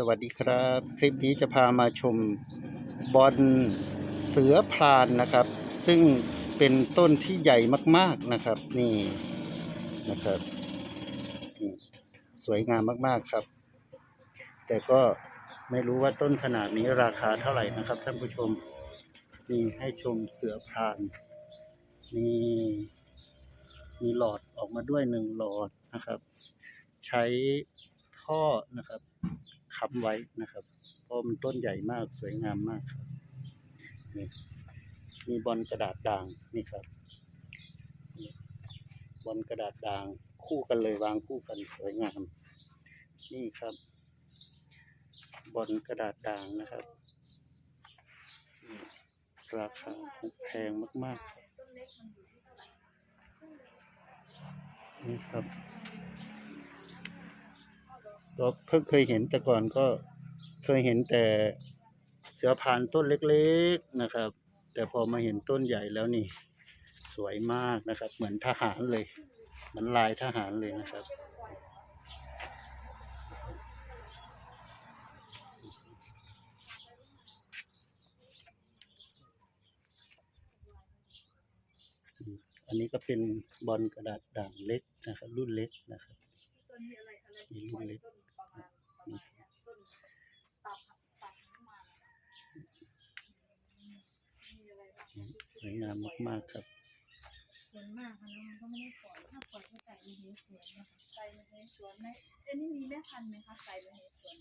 สวัสดีครับ คลิปนี้จะพามาชมบอลเสือพรานนะครับ ซึ่งเป็นต้นที่ใหญ่มาก ๆนะครับ นี่นะครับสวยงามมากๆครับ แต่ก็ไม่รู้ว่าต้นขนาดนี้ราคาเท่าไหร่นะครับท่านผู้ชมนี่ให้ชมเสือพรานนี่มีหลอดออกมาด้วยหนึ่งหลอดนะครับ ใช้ท่อนะครับ ค้ำไว้นะครับ เพราะมันต้นใหญ่มากสวยงามมากครับนี่มีบอลกระดาษด่างนี่ครับบอลกระดาษด่างคู่กันเลยวางคู่กันสวยงาม นี่ครับ บอลกระดาษด่างนะครับ ราคาแพงมากๆครับ นี่ครับก็เพิ่งเคยเห็นแต่ก่อนก็เคยเห็นแต่เสือพานต้นเล็กๆนะครับ แต่พอมาเห็นต้นใหญ่แล้วนี่ สวยมากนะครับ เหมือนทหารเลย เหมือนลายทหารเลยนะครับอันนี้ก็เป็นบอลกระดาษด่างเล็กนะครับ รุ่นเล็กนะครับต้นมีอะไรอะไรมีรุ่นเล็ก ต้นประมาณประมาณเนี้ยต้นตับตับขึ้นมามีอะไรบ้าง ส วยงามมากๆครับสวนมากค่ะแล้วมันก็ไม่ได้ปล่อยถ้าปล่อยก็ใส่ในเหสวนนะคะใส่ในเหสวนไหมเอ็นนี่มีแม่พันธุ์ไหมคะใส่ในเหสวน